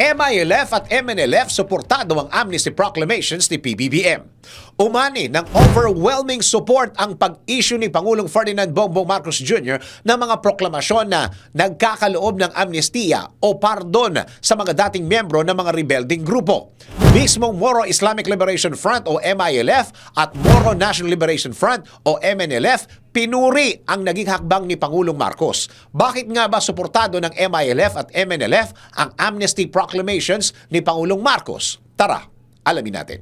MILF at MNLF suportado ang amnesty proclamations ni PBBM. Umani ng overwhelming support ang pag-issue ni Pangulong Ferdinand Bongbong Marcos Jr. ng mga proklamasyon na nagkakaloob ng amnestiya o pardon sa mga dating miyembro ng mga rebelding grupo. Mismong Moro Islamic Liberation Front o MILF at Moro National Liberation Front o MNLF pinuri ang naging hakbang ni Pangulong Marcos. Bakit nga ba suportado ng MILF at MNLF ang amnesty proclamations ni Pangulong Marcos? Tara, alamin natin.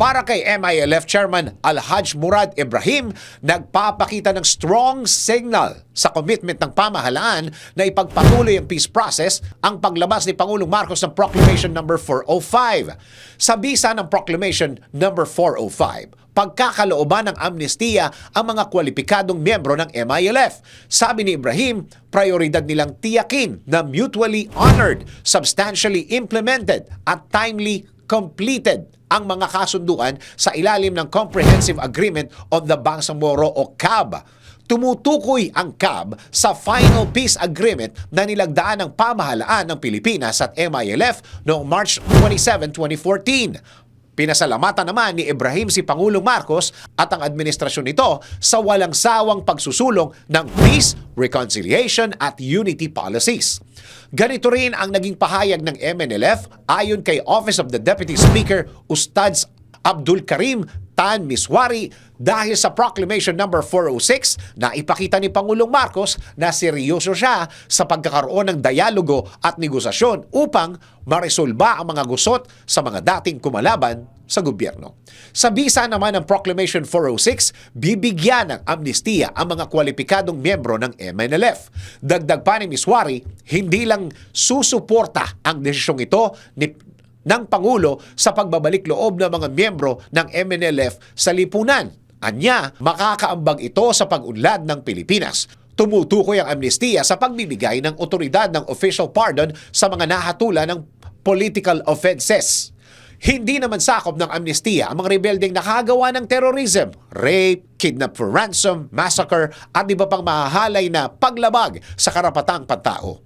Para kay MILF Chairman Alhaj Murad Ibrahim, nagpapakita ng strong signal sa commitment ng pamahalaan na ipagpatuloy ang peace process ang paglabas ni Pangulong Marcos ng Proclamation number 405. Sa bisa ng Proclamation number 405, pagkakalooban ng amnestiya ang mga kwalipikadong miyembro ng MILF. Sabi ni Ibrahim, prioridad nilang tiyakin na mutually honored, substantially implemented at timely completed ang mga kasunduan sa ilalim ng Comprehensive Agreement of the Bangsamoro o CAB. Tumutukoy ang CAB sa Final Peace Agreement na nilagdaan ng pamahalaan ng Pilipinas at MILF noong March 27, 2014. Pinasalamatan naman ni Ibrahim si Pangulong Marcos at ang administrasyon nito sa walang sawang pagsusulong ng peace, reconciliation at unity policies. Ganito rin ang naging pahayag ng MNLF ayon kay Office of the Deputy Speaker Ustads Abdul Karim Tan Miswari dahil sa Proclamation number 406 na ipakita ni Pangulong Marcos na seryoso siya sa pagkakaroon ng dialogo at negosasyon upang maresolba ang mga gusot sa mga dating kumalaban sa gobyerno. Sa bisa naman ng Proclamation 406, bibigyan ng amnestiya ang mga kwalipikadong miyembro ng MNLF. Dagdag pa ni Miswari, hindi lang susuporta ang desisyong ito ni ng Pangulo sa pagbabalik loob ng mga miyembro ng MNLF sa lipunan. Anya, makakaambag ito sa pag-unlad ng Pilipinas. Tumutukoy ang amnestiya sa pagbibigay ng otoridad ng official pardon sa mga nahatulan ng political offenses. Hindi naman sakop ng amnestiya ang mga rebeldeng nakagawa ng terrorism, rape, kidnap for ransom, massacre at iba pang mahahalay na paglabag sa karapatang pantao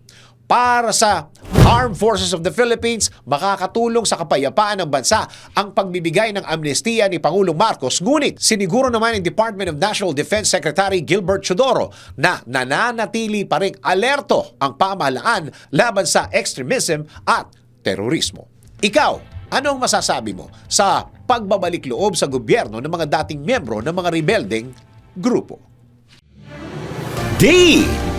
para sa Armed Forces of the Philippines, makakatulong sa kapayapaan ng bansa ang pagbibigay ng amnestiya ni Pangulong Marcos. Ngunit siniguro naman ng Department of National Defense Secretary Gilbert Chodoro na nananatili pa rin alerto ang pamahalaan laban sa extremism at terorismo. Ikaw, anong masasabi mo sa pagbabalik loob sa gobyerno ng mga dating miyembro ng mga rebeldeng grupo?